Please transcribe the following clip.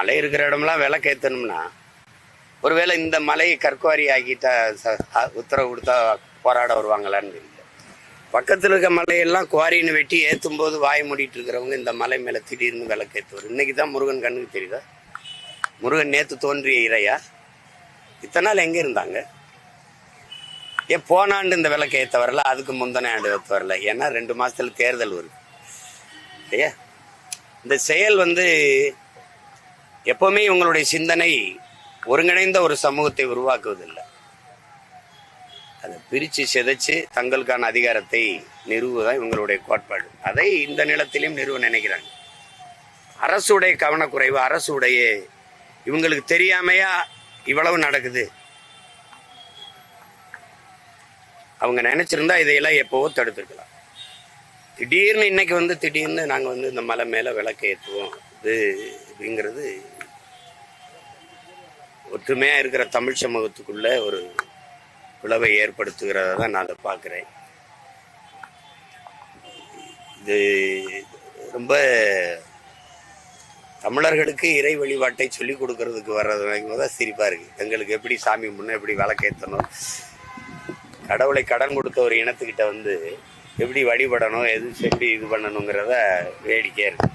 மலை இருக்கிற இடம்லாம் விளக்கேற்றணும்னா ஒருவேளை இந்த மலையை கற்குவாரி ஆக்கிட்டா ச- உத்தரவு கொடுத்தா போராட வருவாங்களான்னு தெரியல. பக்கத்தில் இருக்க மலையெல்லாம் குவாரின்னு வெட்டி ஏற்றும் போது வாய் மூடிட்டு இருக்கிறவங்க இந்த மலை மேலே திடீர்னு விளக்கேற்றுவார் இன்னைக்கு தான் முருகன் கண்ணுக்கு தெரியுதா? முருகன் நேற்று தோன்றிய இறையா? இத்தனை நாள் எங்கே இருந்தாங்க? ஏன் போன ஆண்டு இந்த விளக்கு ஏற்ற வரல அதுக்கு முந்தின ஆண்டு ஏற்ற வரல. ஏன்னா ரெண்டு மாதத்தில் தேர்தல் வருது. இல்லையா இந்த செயல் வந்து எப்பவுமே இவங்களுடைய சிந்தனை ஒருங்கிணைந்த ஒரு சமூகத்தை உருவாக்குவதில்லை. அதை பிரித்து சிதைச்சு தங்களுக்கான அதிகாரத்தை நிறுவுதான் இவங்களுடைய கோட்பாடு. அதை இந்த நிலத்திலையும் நிறுவ நினைக்கிறாங்க. அரசுடைய கவனக்குறைவு அரசுடைய இவங்களுக்கு தெரியாமையா இவ்வளவு நடக்குது? அவங்க நினைச்சிருந்தா இதையெல்லாம் எப்போவோ தடுத்துருக்கலாம். திடீர்னு இன்னைக்கு வந்து திடீர்னு நாங்கள் வந்து இந்த மலை மேலே விளக்கு ஏற்றுவோம் இது அப்படிங்கிறது ஒற்றுமையாக இருக்கிற தமிழ் சமூகத்துக்குள்ள ஒரு பிளவை ஏற்படுத்துகிறத தான் நான் அதை பார்க்குறேன். இது ரொம்ப தமிழர்களுக்கு இறை வழிபாட்டை சொல்லிக் கொடுக்கறதுக்கு வர்றது தான் சிரிப்பாக இருக்குது எங்களுக்கு எப்படி சாமி முன்னே எப்படி விளக்கேற்றணும் கடவுளை கடன் கொடுத்த ஒரு இனத்துக்கிட்ட வந்து எப்படி வழிபடணும் எது எப்படி இது பண்ணணுங்கிறத வேடிக்கையாக இருக்கு.